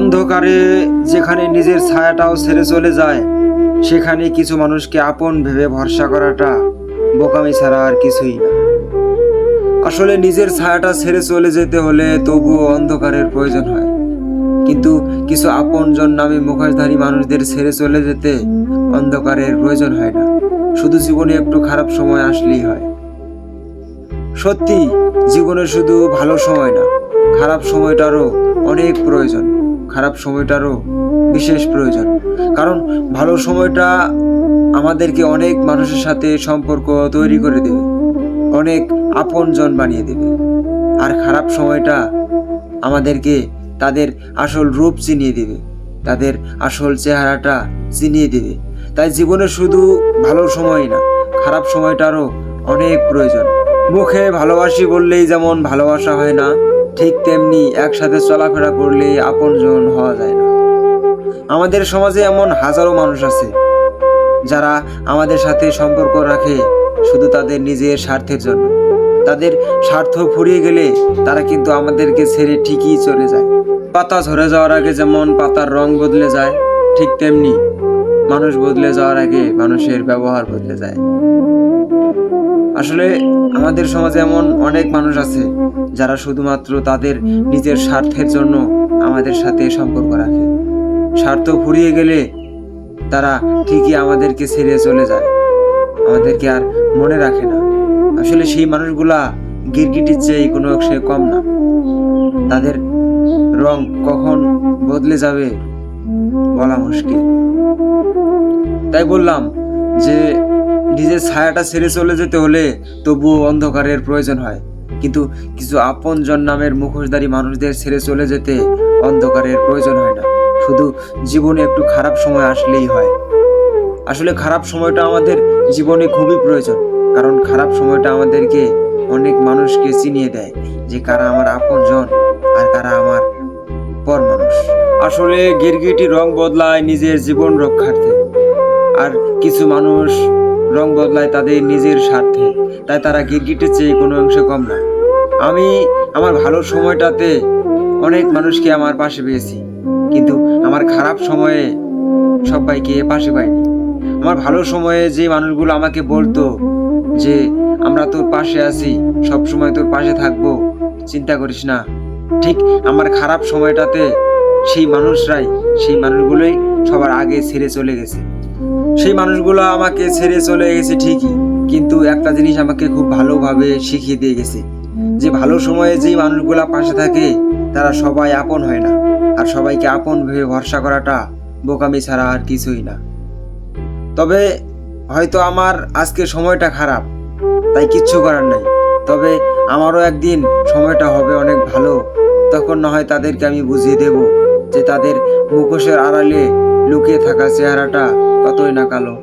অন্ধকারে যেখানে নিজের ছায়াটাও ছেড়ে চলে যায়, সেখানে কিছু মানুষকে আপন ভেবে ভরসা করাটা বোকামি ছাড়া আর কিছুই না। আসলে নিজের ছায়াটা ছেড়ে চলে যেতে হলে তবুও অন্ধকারের প্রয়োজন হয়। কিন্তু কিছু আপনজন নামে মুখোশধারী মানুষদের ছেড়ে চলে যেতে অন্ধকারের প্রয়োজন হয় না। শুধু জীবনে একটু খারাপ সময় আসলেই হয়। সত্যি, জীবনে শুধু ভালো সময় না, খারাপ সময়টারও অনেক প্রয়োজন। খারাপ সময়টারও বিশেষ প্রয়োজন। কারণ ভালো সময়টা আমাদেরকে অনেক মানুষের সাথে সম্পর্ক তৈরি করে দেবে, অনেক আপনজন বানিয়ে দেবে। আর খারাপ সময়টা আমাদেরকে তাদের আসল রূপ চিনিয়ে দেবে, তাদের আসল চেহারাটা চিনিয়ে দেবে। তাই জীবনে শুধু ভালো সময় না, খারাপ সময়টারও অনেক প্রয়োজন। মুখে ভালোবাসি বললেই যেমন ভালোবাসা হয় না ঠিক তেমনি একসাথে চলাফেরা করলেই আপনজন হওয়া যায় না। আমাদের সমাজে এমন হাজারো মানুষ আছে, যারা আমাদের সাথে সম্পর্ক রাখে শুধু তাদের নিজের স্বার্থের জন্য। তাদের স্বার্থ ফুরিয়ে গেলে তারা কিন্তু আমাদেরকে ছেড়ে ঠিকই চলে যায়। পাতা ঝরে যাওয়ার আগে যেমন পাতার রং বদলে যায়, ঠিক তেমনি মানুষ বদলে যাওয়ার আগে মানুষের ব্যবহার বদলে যায়। আসলে আমাদের সমাজে এমন অনেক মানুষ আছে যারা শুধুমাত্র তাদের নিজের স্বার্থের জন্য আমাদের সাথে সম্পর্ক রাখে। স্বার্থ ফুরিয়ে গেলে তারা ঠিকই আমাদেরকে ছেড়ে চলে যায়। আমাদেরকে আর মনে রাখে না। আসলে সেই মানুষগুলা গিরগিটির চেয়ে কোনো অংশে কম না। তাদের রং কখন বদলে যাবে বলা মুশকিল। তাই বললাম যে নিজের ছায়াটা ছেড়ে চলে যেতে হলে তবুও অন্ধকারের প্রয়োজন হয়। কিন্তু কিছু আপনজন নামের মুখোশধারী মানুষদের ছেড়ে চলে যেতে অন্ধকারের প্রয়োজন হয় না। শুধু জীবনে একটু খারাপ সময় আসলেই হয়। আসলে খারাপ সময়টা আমাদের জীবনে খুবই প্রয়োজন, কারণ খারাপ সময়টা আমাদেরকে অনেক মানুষকে চিনিয়ে দেয় যে কারা আমার আপনজন আর কারা আমার পর মানুষ আসলে গিরগিটি রং বদলায় নিজের জীবন রক্ষার্থে। আর কিছু মানুষ রং বদলায় তাদের নিজের স্বার্থে। তাই তারা গিরগিটের চেয়ে কোনো অংশে কম না আমি আমার ভালো সময়টাতে অনেক মানুষকে আমার পাশে পেয়েছি। কিন্তু আমার খারাপ সময়ে সবাইকে পাশে পাইনি। আমার ভালো সময়ে যে মানুষগুলো আমাকে বলতো যে, আমরা তোর পাশে আছি সব সময় তোর পাশে থাকব, চিন্তা করিস না। ঠিক আমার খারাপ সময়টাতে সেই মানুষরাই, সেই মানুষগুলোই সবার আগে ছেড়ে চলে গেছে। সেই মানুষগুলো আমাকে ছেড়ে চলে গেছে ঠিকই, কিন্তু একটা জিনিস আমাকে খুব ভালোভাবে শিখিয়ে দিয়ে গেছে যে ভালো সময়ে যেই মানুষগুলা পাশে থাকে, তারা সবাই আপন হয় না। আর সবাইকে আপন ভেবে ভরসা করাটা বোকামি ছাড়া আর কিছুই না। তবে হয়তো আমার আজকে সময়টা খারাপ, তাই কিচ্ছু করার নাই। তবে আমারও একদিন সময়টা হবে অনেক ভালো, তখন না হয় তাদেরকে আমি বুঝিয়ে দেব। যে তাদের মুখোশের আড়ালে লুকিয়ে থাকা চেহারাটা কতই না কালো।